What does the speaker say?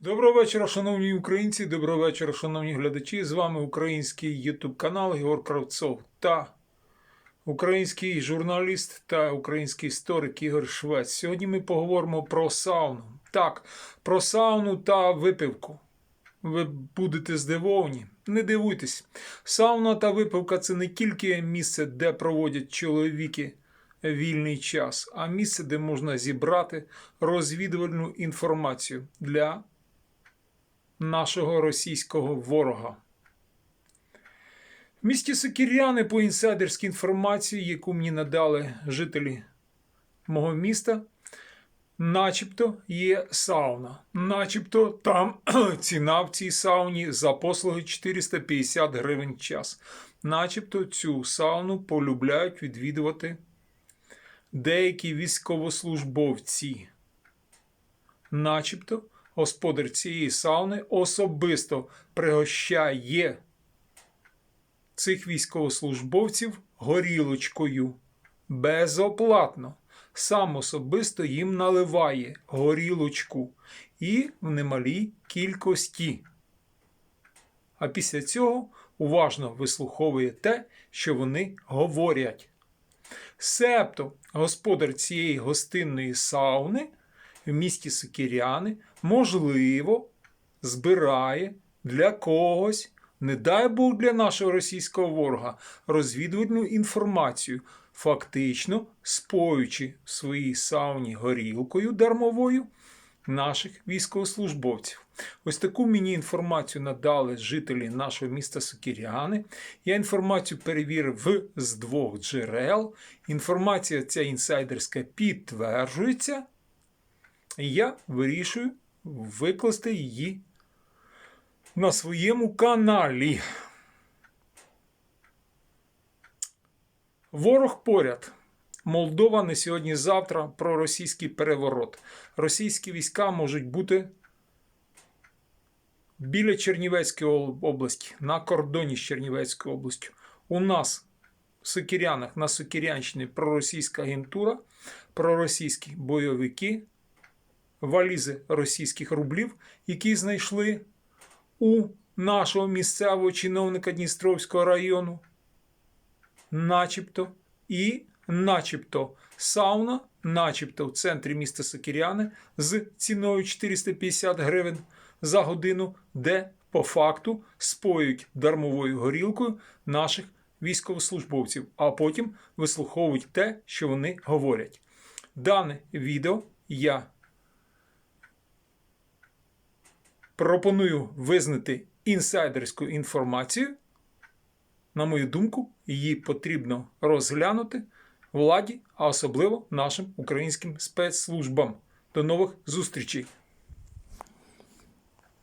Доброго вечора, шановні українці, доброго вечора, шановні глядачі. З вами український YouTube канал Єгор Кравцов та український журналіст та український історик Ігор Швець. Сьогодні ми поговоримо про сауну. Так, про сауну та випивку. Ви будете здивовані. Не дивуйтесь. Сауна та випивка це не тільки місце, де проводять чоловіки вільний час, а місце, де можна зібрати розвідувальну інформацію для нашого російського ворога. В місті Сокіряни по інсайдерській інформації, яку мені надали жителі мого міста, начебто є сауна. Начебто там ціна в цій сауні за послуги 450 гривень час. Начебто цю сауну полюбляють відвідувати деякі військовослужбовці. Начебто господар цієї сауни особисто пригощає цих військовослужбовців горілочкою безоплатно. Сам особисто їм наливає горілочку і в немалій кількості. А після цього уважно вислуховує те, що вони говорять. Себто господар цієї гостинної сауни в місті Сокіряни, можливо, збирає для когось, не дай Бог для нашого російського ворога, розвідувальну інформацію, фактично споючи в своїй сауні горілкою дармовою наших військовослужбовців. Ось таку мені інформацію надали жителі нашого міста Сокіряни. Я інформацію перевірив з двох джерел. Інформація ця інсайдерська підтверджується. Я вирішую викласти її на своєму каналі. Ворог поряд. Молдова не сьогодні-завтра про російський переворот. Російські війська можуть бути біля Чернівецької області, на кордоні з Чернівецькою областю. У нас в Сокірянах на Сокірянщині проросійська агентура, проросійські бойовики, валізи російських рублів, які знайшли у нашого місцевого чиновника Дністровського району, начебто, і начебто сауна, начебто в центрі міста Сокіряни з ціною 450 гривень за годину, де по факту споюють дармовою горілкою наших військовослужбовців, а потім вислуховують те, що вони говорять. Дане відео я пропоную визнати інсайдерську інформацію. На мою думку, її потрібно розглянути владі, а особливо нашим українським спецслужбам. До нових зустрічей!